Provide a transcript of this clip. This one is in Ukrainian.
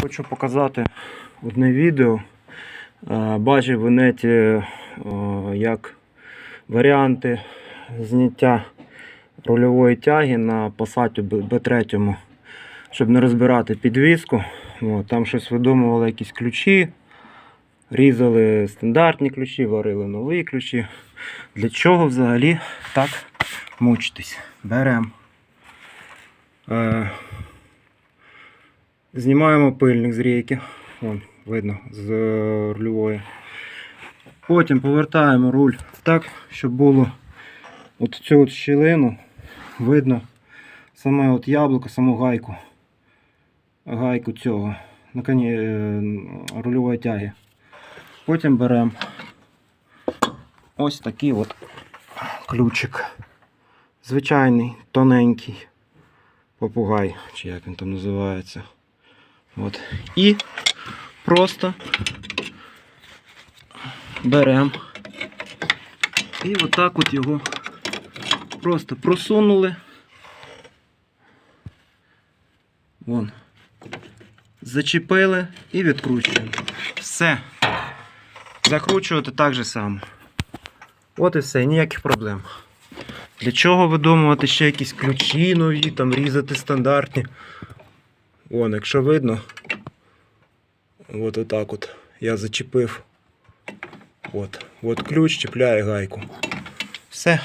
Хочу показати одне відео. Е, Бачив в інеті е, як варіанти зняття рульової тяги на Passat B3, щоб не розбирати підвіску. Там щось видумували якісь ключі, різали стандартні ключі, варили нові ключі. Для чого взагалі так мучитись? Беремо. Знімаємо пильник з рейки. Вон, видно, з е, рульової. Потім повертаємо руль так, щоб було от цю от щілину. Видно саме от яблуко, саму гайку. Гайку цього на коні е, рульової тяги. Потім беремо ось такий от ключик. Звичайний, тоненький попугай, чи як він там називається. От. І просто беремо і отак от його просто просунули. Вон. Зачепили і відкручуємо. Все. Закручувати так же само. От і все, ніяких проблем. Для чого видумувати ще якісь ключі нові, там різати стандартні. Вон, якщо видно, от отак от я зачепив. От, от ключ чіпляє гайку. Все.